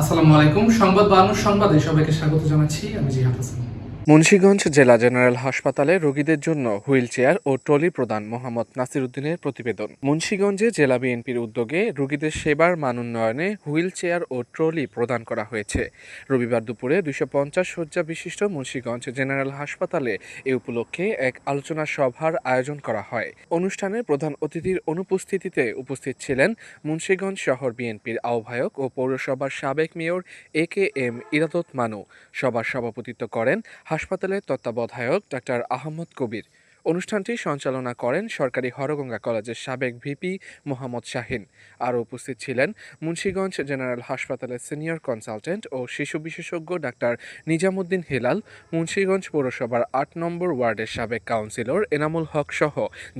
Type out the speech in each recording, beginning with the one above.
আসসালামু আলাইকুম। সংবাদ বাহান্ন সংবাদে সবাইকে স্বাগত জানাচ্ছি। আমি জিহাদ হাসান। মুন্সিগঞ্জ জেলা জেনারেল হাসপাতালে রোগীদের জন্য হুইল চেয়ার ও ট্রলি প্রদান মোহাম্মদ নাসির উদ্দিনের প্রতিবেদন। মুন্সিগঞ্জে জেলা বিএনপির উদ্যোগে রোগীদের সেবার মান উন্নয়নে হুইল চেয়ার ও ট্রলি প্রদান করা হয়েছে। রবিবার দুপুরে দুইশো পঞ্চাশ শয্যা বিশিষ্ট মুন্সিগঞ্জ জেনারেল হাসপাতালে এ উপলক্ষে এক আলোচনা সভার আয়োজন করা হয়। অনুষ্ঠানে প্রধান অতিথির অনুপস্থিতিতে উপস্থিত ছিলেন মুন্সিগঞ্জ শহর বিএনপির আহ্বায়ক ও পৌরসভার সাবেক মেয়র এ কে এম ইরাদত মানু। সভার সভাপতিত্ব করেন হাসপাতালের তত্ত্বাবধায়ক ডাক্তার আহমদ কবির। অনুষ্ঠানটি সঞ্চালনা করেন সরকারি হরগঙ্গা কলেজের সাবেক ভিপি মোহাম্মদ শাহিন। আরও উপস্থিত ছিলেন মুন্সিগঞ্জ জেনারেল হাসপাতালের সিনিয়র কনসালটেন্ট ও শিশু বিশেষজ্ঞ ডাক্তার নিজামুদ্দিন হেলাল, মুন্সিগঞ্জ পৌরসভার আট নম্বর ওয়ার্ডের সাবেক কাউন্সিলর এনামুল হক সহ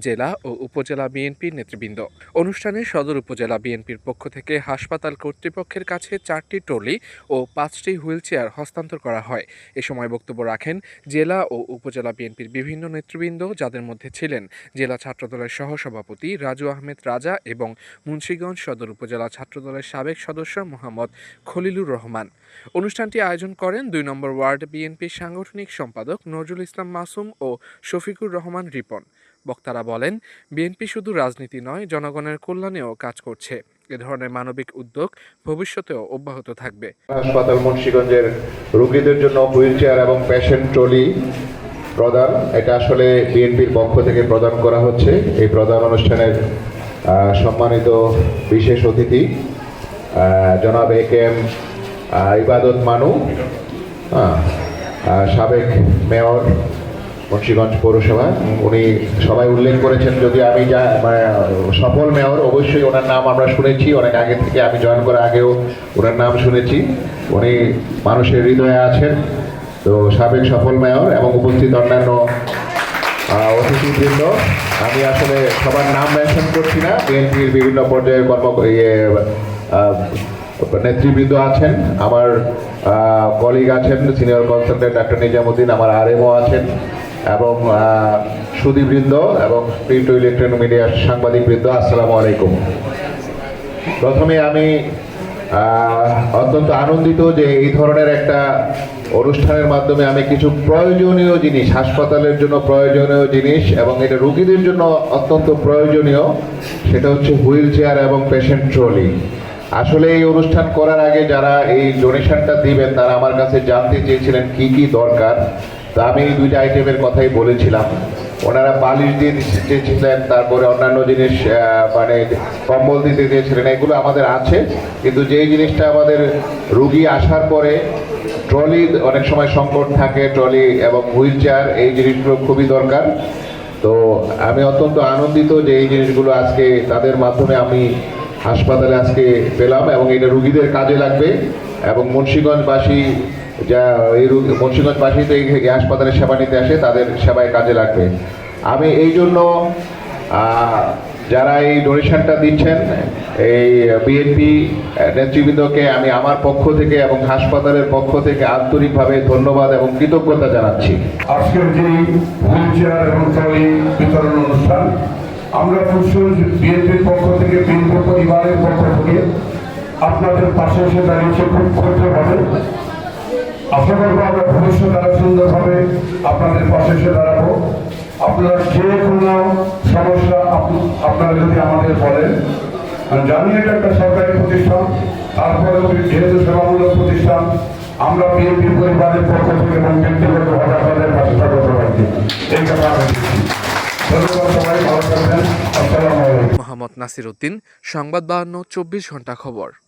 জেলা ও উপজেলা বিএনপির নেতৃবৃন্দ। অনুষ্ঠানে সদর উপজেলা বিএনপির পক্ষ থেকে হাসপাতাল কর্তৃপক্ষের কাছে চারটি ট্রলি ও পাঁচটি হুইলচেয়ার হস্তান্তর করা হয়। এ সময় বক্তব্য রাখেন জেলা ও উপজেলা বিএনপির বিভিন্ন নেতৃবৃন্দ যাদের মধ্যে ছিলেন। জেলা ছাত্রদলের সহসভাপতি রাজু আহমেদ রাজা এবং মুন্সিগঞ্জ সদর উপজেলা ছাত্রদলের সাবেক সদস্য মোহাম্মদ খলিলুর রহমান। অনুষ্ঠানটি আয়োজন করেন দুই নম্বর ওয়ার্ড বিএনপির সাংগঠনিক সম্পাদক নজরুল ইসলাম মাসুম ও শফিকুর রহমান রিপন। বক্তারা বলেন, বিএনপি শুধু রাজনীতি নয়, জনগণের কল্যাণেও কাজ করছে। এ ধরনের মানবিক উদ্যোগ ভবিষ্যতেও অব্যাহত থাকবে। হাসপাতাল, মুন্সিগঞ্জের রোগীদের জন্য হুইল চেয়ার এবং পেশেন্ট ট্রলি প্রদান এটা আসলে বিএনপির পক্ষ থেকে প্রদান করা হচ্ছে। এই প্রদান অনুষ্ঠানের সম্মানিত বিশেষ অতিথি জনাব এ কে এম ইবাদত মানু হ্যাঁ, সাবেক মেয়র মুন্সিগঞ্জ পৌরসভা। উনি সবাই উল্লেখ করেছেন যদি আমি যা মানে সফল মেয়র অবশ্যই ওনার নাম আমরা শুনেছি। অনেক আগে থেকে আমি জয়েন করার আগেও ওনার নাম শুনেছি। উনি মানুষের হৃদয়ে আছেন। তো সাবেক সফল মেয়র এবং উপস্থিত অন্যান্য অতিথিবৃন্দ, আমি আসলে সবার নাম মেনশন করছি না। বিএনপির বিভিন্ন পর্যায়ের কর্ম ইয়ে নেতৃবৃন্দ আছেন। আমার কলিগ আছেন সিনিয়র কনসালটেন্ট ডাক্তার নিজামুদ্দিন, আমার আরএমও আছেন, এবং সুদীবৃন্দ এবং প্রিন্ট ও ইলেকট্রনিক মিডিয়ার সাংবাদিকবৃন্দ, আসসালামু আলাইকুম। প্রথমে আমি অত্যন্ত আনন্দিত যে এই ধরনের একটা অনুষ্ঠানের মাধ্যমে আমি কিছু প্রয়োজনীয় জিনিস, হাসপাতালের জন্য প্রয়োজনীয় জিনিস এবং এটা রুগীদের জন্য অত্যন্ত প্রয়োজনীয়, সেটা হচ্ছে হুইল চেয়ার এবং পেশেন্ট ট্রলি আসলে এই অনুষ্ঠান করার আগে যারা এই ডোনেশনটা দিবেন, তারা আমার কাছে জানতে চেয়েছিলেন কি কি দরকার। তা আমি এই দুইটা আইটেমের কথাই বলেছিলাম। ওনারা বালিশ দিয়ে চেয়েছিলেন, তারপরে অন্যান্য জিনিস মানে কম্বল দিতে চেয়েছিলেন, এগুলো আমাদের আছে। কিন্তু যেই জিনিসটা আমাদের রুগী আসার পরে ট্রলি অনেক সময় সংকট থাকে, ট্রলি এবং হুইল চেয়ার, এই জিনিসগুলো খুবই দরকার। তো আমি অত্যন্ত আনন্দিত যে এই জিনিসগুলো আজকে তাদের মাধ্যমে আমি হাসপাতালে আজকে পেলাম এবং এটা রুগীদের কাজে লাগবে এবং মুন্সীগঞ্জবাসী যা এই রুগী, মুন্সীগঞ্জবাসী তো এই এই হাসপাতালে সেবা নিতে আসে, তাদের সেবায় কাজে লাগবে। আমি এই জন্য যারা এই ডোনেশনটা দিচ্ছেন, এই বিএনপি নেতৃবৃন্দকে আমি আমার পক্ষ থেকে এবং হাসপাতালের পক্ষ থেকে আন্তরিকভাবে ধন্যবাদ এবং কৃতজ্ঞতা জানাচ্ছি। আজকের যে হুইল চেয়ার এবং ট্রলি বিতরণ অনুষ্ঠান আমরা ফুসুল বিএনপির পক্ষ থেকে বিএনপি পরিবারের পক্ষ থেকে আপনাদের পাশে এসে দাঁড়িয়েছে খুব ক্ষুদ্রভাবে আশা করব আমরা ভবিষ্যৎ আরও সুন্দরভাবে আপনাদের পাশে এসে দাঁড়াবো। আপনারা যে কোনো সমস্যা আপ- আপনারা যদি আমাদের বলেন জানি এটা একটা সরকারি প্রতিষ্ঠান তারপরে যেহেতু সেবামূলক প্রতিষ্ঠান, আমরা বিএনপি পরিবারের পক্ষ থেকে এবং ব্যক্তিগতভাবে আপনাদের পাশে থাকতে এই কথা মোহাম্মদ নাসির উদ্দিন সংবাদ বাহান্ন চব্বিশ ঘণ্টা খবর।